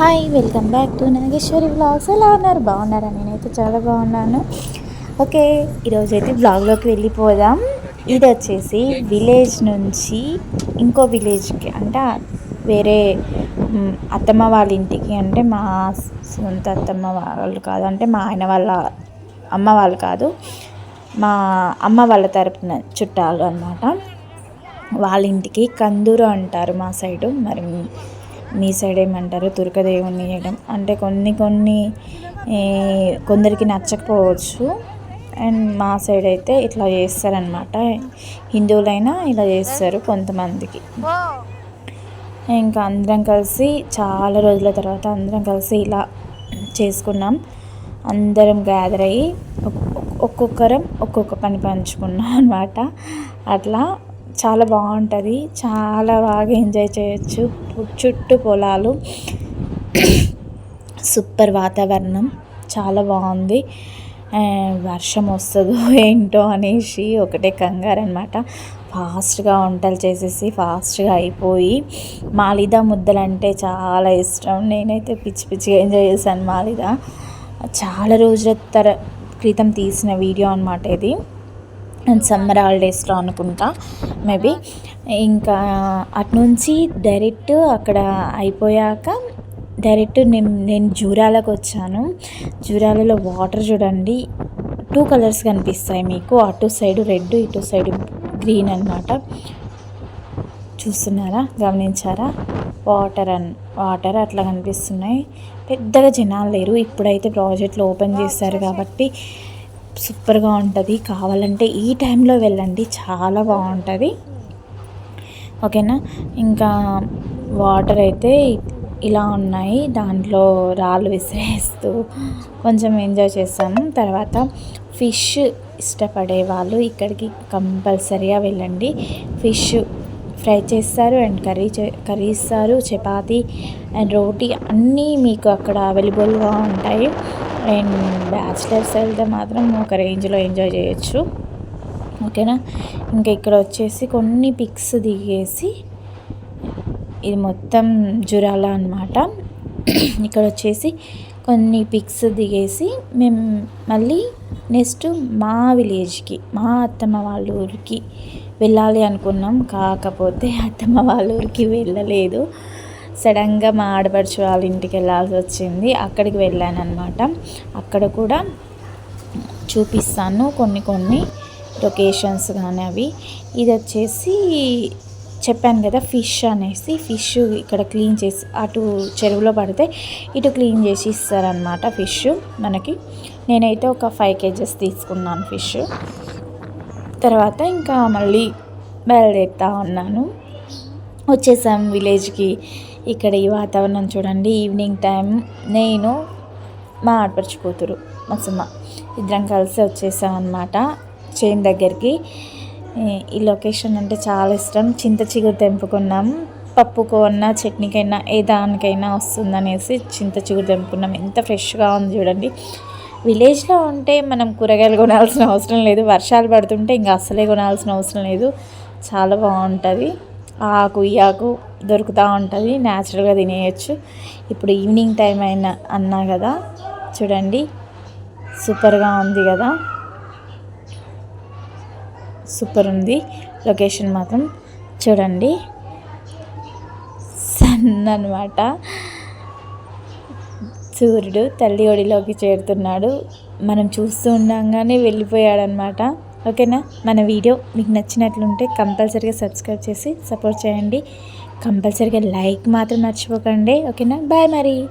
Hi welcome back to Nageswari blogs ఎలా ఉన్నారు? బాగున్నారా? నేనైతే చాలా బాగున్నాను. ఓకే ఈరోజు అయితే బ్లాగ్లోకి వెళ్ళిపోదాం. ఇది వచ్చేసి విలేజ్ నుంచి ఇంకో విలేజ్కి అంటే వేరే అత్తమ్మ వాళ్ళ ఇంటికి అంటే మా సొంత అత్తమ్మ వాళ్ళు కాదు అంటే మా ఆయన వాళ్ళ అమ్మ వాళ్ళు కాదు మా అమ్మ వాళ్ళ తరపున చుట్టాలు అన్నమాట. వాళ్ళ ఇంటికి కందూరు అంటారు మా సైడు. మరి మీ- సైడ్ ఏమంటారు? తురకదేవుని వేయడం. అంటే కొన్ని కొన్ని కొందరికి నచ్చకపోవచ్చు. అండ్ మా సైడ్ అయితే ఇట్లా చేస్తారనమాట హిందువులైనా ఇలా చేస్తారు కొంతమందికి. ఇంకా అందరం కలిసి చాలా రోజుల తర్వాత అందరం కలిసి ఇలా చేసుకున్నాం. అందరం గ్యాదర్ అయ్యి ఒక్కొక్కరం ఒక్కొక్క పని పంచుకున్నాం అనమాట అట్లా చాలా బాగుంటుంది. చాలా బాగా ఎంజాయ్ చేయొచ్చు. చుట్టూ పొలాలు. సూపర్ వాతావరణం. చాలా బాగుంది. వర్షం వస్తుందో ఏంటో అనేసి ఒకటే కంగారు అనమాట ఫాస్ట్గా వంటలు చేసేసి ఫాస్ట్గా అయిపోయి మాలిదా ముద్దలు అంటే చాలా ఇష్టం. నేనైతే పిచ్చి పిచ్చిగా ఎంజాయ్ చేశాను మాలిదా. చాలా రోజుల తర క్రితం తీసిన వీడియో అనమాట ఇది. అండ్ సమ్మర్ హాలిడేస్లో అనుకుంటా మేబీ. ఇంకా అటు నుంచి డైరెక్ట్ అక్కడ అయిపోయాక డైరెక్ట్ నేను నేను జూరాలకు వచ్చాను. జూరాలలో వాటర్ చూడండి టూ కలర్స్ కనిపిస్తాయి మీకు. అటు సైడ్ రెడ్ ఇటు సైడ్ గ్రీన్ అనమాట చూస్తున్నారా? గమనించారా? వాటర్ అన్ వాటర్ అట్లా కనిపిస్తున్నాయి. పెద్దగా జనాలు లేరు. ఇప్పుడైతే ప్రాజెక్టులు ఓపెన్ చేస్తారు కాబట్టి సూపర్గా ఉంటుంది. కావాలంటే ఈ టైంలో వెళ్ళండి. చాలా బాగుంటుంది. ఓకేనా? ఇంకా వాటర్ అయితే ఇలా ఉన్నాయి. దాంట్లో రాళ్ళు విసిరేస్తూ కొంచెం ఎంజాయ్ చేస్తాము. తర్వాత ఫిష్ ఇష్టపడే వాళ్ళు ఇక్కడికి కంపల్సరీగా వెళ్ళండి. ఫిష్ ఫ్రై చేస్తారు అండ్ కర్రీ చే కర్రీ ఇస్తారు చపాతి అండ్ రోటీ అన్నీ మీకు అక్కడ అవైలబుల్గా ఉంటాయి. అండ్ బ్యాచిలర్స్ వెళ్తే మాత్రం ఒక రేంజ్లో ఎంజాయ్ చేయొచ్చు. ఓకేనా? ఇంకా ఇక్కడ వచ్చేసి కొన్ని పిక్స్ దిగేసి ఇది మొత్తం జురాల అనమాట ఇక్కడ వచ్చేసి కొన్ని పిక్స్ దిగేసి మేము మళ్ళీ నెక్స్ట్ మా విలేజ్కి మా అత్తమ్మ వాళ్ళ ఊరికి వెళ్ళాలి అనుకున్నాం. కాకపోతే అత్తమ్మ వాళ్ళ ఊరికి వెళ్ళలేదు. సడన్గా మా ఆడపడుచు వాళ్ళ ఇంటికి వెళ్ళాల్సి వచ్చింది. అక్కడికి వెళ్ళాను అనమాట అక్కడ కూడా చూపిస్తాను కొన్ని కొన్ని లొకేషన్స్ కానీ అవి. ఇది వచ్చేసి చెప్పాను కదా ఫిష్ అనేసి. ఫిష్ ఇక్కడ క్లీన్ చేసి అటు చెరువులో పడితే ఇటు క్లీన్ చేసి ఇస్తారనమాట ఫిష్ మనకి. నేనైతే ఒక ఫైవ్ కేజెస్ తీసుకున్నాను ఫిష్. తర్వాత ఇంకా మళ్ళీ బయలుదేరుతా ఉన్నాను. వచ్చేసాం విలేజ్కి. ఇక్కడ ఈ వాతావరణం చూడండి ఈవినింగ్ టైం నేను మా ఆడపడుచు కూతురు మా సుమ. ఇద్దరం కలిసి వచ్చేసాం అనమాట చైన్ దగ్గరికి. ఈ- లొకేషన్ అంటే చాలా ఇష్టం. చింత చిగురు తెంపుకున్నాం. పప్పుకున్నా చట్నీకైనా ఏ దానికైనా వస్తుందనేసి చింత చిగురు తెంపుకున్నాం. ఎంత ఫ్రెష్గా ఉంది చూడండి. విలేజ్లో ఉంటే మనం కూరగాయలు కొనాల్సిన అవసరం లేదు. వర్షాలు పడుతుంటే ఇంకా అస్సలే కొనాల్సిన అవసరం లేదు. చాలా బాగుంటుంది. ఆకు ఈ ఆకు దొరుకుతూ ఉంటుంది. న్యాచురల్గా తినేయచ్చు. ఇప్పుడు ఈవినింగ్ టైం అయినా అన్నా కదా చూడండి. సూపర్గా ఉంది కదా. సూపర్ ఉంది. లొకేషన్ మాత్రం చూడండి. సన్ అనమాట సూర్యుడు తల్లి ఒడిలోకి చేరుతున్నాడు. మనం చూస్తూ ఉండగానే వెళ్ళిపోయాడనమాట. ఓకేనా? మన వీడియో మీకు నచ్చినట్లుంటే కంపల్సరీగా సబ్స్క్రైబ్ చేసి సపోర్ట్ చేయండి. కంపల్సరీగా లైక్ మాత్రం మర్చిపోకండి. ఓకేనా? బాయ్ మరి.